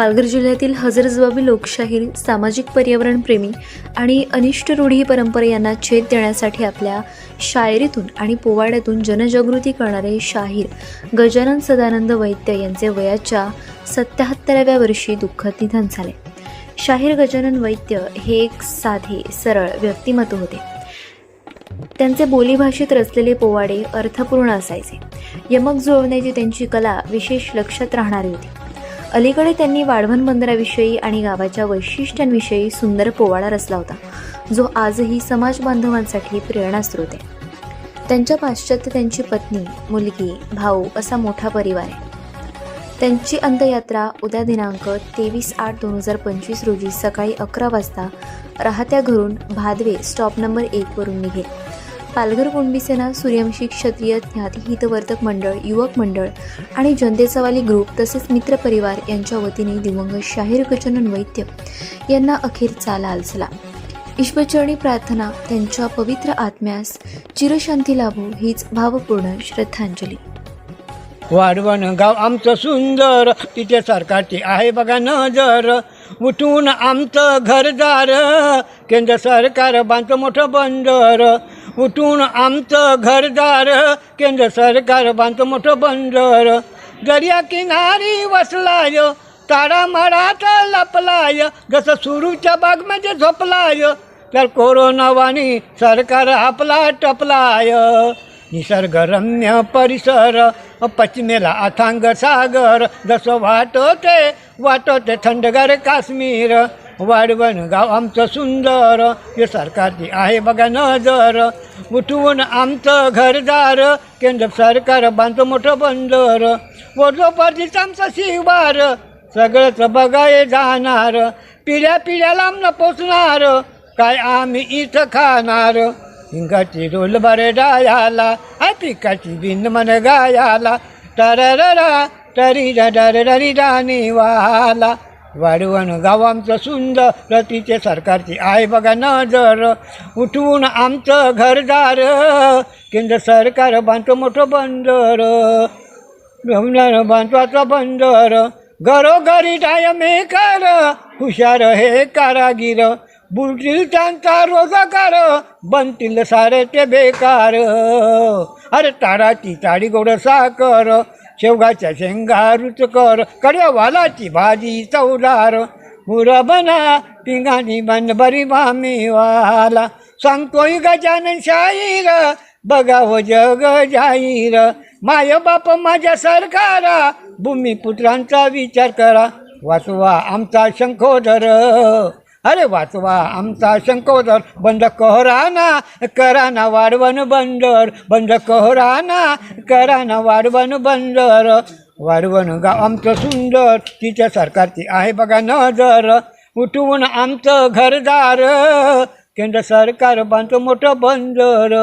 पालघर जिल्ह्यातील हजरजबाबी लोकशाहीर सामाजिक पर्यावरणप्रेमी आणि अनिष्ट रूढी परंपरा यांना छेद देण्यासाठी आपल्या शायरीतून आणि पोवाड्यातून जनजागृती करणारे शाहीर गजानन सदानंद वैद्य यांचे वयाच्या सत्याहत्तराव्या वर्षी दुःखद निधन झाले. शाहीर गजानन वैद्य हे एक साधे सरळ व्यक्तिमत्व होते. त्यांचे बोलीभाषेत रचलेले पोवाडे अर्थपूर्ण असायचे. यमक जुळवण्याची त्यांची कला विशेष लक्षात राहणारी होती. अलीकडे त्यांनी वाढवण बंदराविषयी आणि गावाच्या वैशिष्ट्यांविषयी सुंदर पोवाडा रचला होता जो आजही समाज बांधवांसाठी प्रेरणास्रोत आहे. त्यांच्या पाश्चात्य त्यांची पत्नी मुलगी भाऊ असा मोठा परिवार आहे. त्यांची अंत्ययात्रा उद्या दिनांक तेवीस आठ दोन हजार पंचवीस रोजी सकाळी अकरा वाजता राहत्या घरून भादवे स्टॉप नंबर एकवरून निघेल. पालघर कुणबी सेना सूर्यवंशी क्षत्रिय ज्ञाती हितवर्तक मंडळ युवक मंडळ आणि जनतेचावाली ग्रुप तसेच मित्रपरिवार यांच्या वतीने दिवंगत शाहीर गजानन वैद्य यांना अखेरचा लालचला आलचला ईश्वरचरणी प्रार्थना त्यांच्या पवित्र आत्म्यास चिरशांती लाभो हीच भावपूर्ण श्रद्धांजली. वाढवण गाव आमचं सुंदर तिथे सरकारची आहे बघा नजर. उठून आमचं घरदार केंद्र सरकार बांधतं मोठं बंदर. उठून आमचं घरदार केंद्र सरकार बांधतो मोठं बंदर. दर्या किनारी वसलाय तारा लपलाय जसं सुरूच्या बागमध्ये झोपलाय तर कोरोनावानी सरकार आपला टपलाय. निसर्गरम्य परिसर पश्चिमेला अथांग सागर जसं वाटते वाटते थंडगार काश्मीर. वाढवण गाव आमचं सुंदर. हे सरकारची आहे बघा नजर. उठवून आमचं घरदार. केंद्र सरकार बांधतो मोठं बंदर. वडलोपातीच आमचं शिवार. सगळंच बघाय जाणार. पिढ्या पिढ्या लांब पोचणार. काय आम्ही इथं खाणार? हिंगाची रोल बरे डायाला. आय पिकाची बिंद मन गायाला. टरररा टरी डरी राणी वाला वाढवण गाव आमचं सुंदर रतीचे सरकारची आहे बघा नजर. उठवून आमचं घरदार केंद्र सरकार बांधतो मोठं बंदर. रमणार बांधवाचा बंदर. घरोघरी टायम हे कर हुशार हे कारागीर. बुलतील त्यांचा रोजगार बनतील सारे ते बेकार. अरे ताराची ताडी गोड साकर शेवगाच्या शेंगा रुचकर कड्या वालाची भाजी चौदार. मुरा बना पिंगाणी बन बरी भामी वाला. सांगतोय गजानन शाहीर बघावं जग जाहीर. माय बाप माझ्या सरकारा भूमिपुत्रांचा विचार करा. वाचवा आमचा शंखोदर. अरे वाचवा आमचा शंकोदर. बंद कहराना कराना वाढवण बंदर. बंद कहराना कराना वाढवण बंदर. वाढवण गाव आमचं सुंदर. तिच्या सरकारची आहे बघा नजर. उठवून आमचं घरदार. केंद्र सरकार बांधतो मोठं बंदर.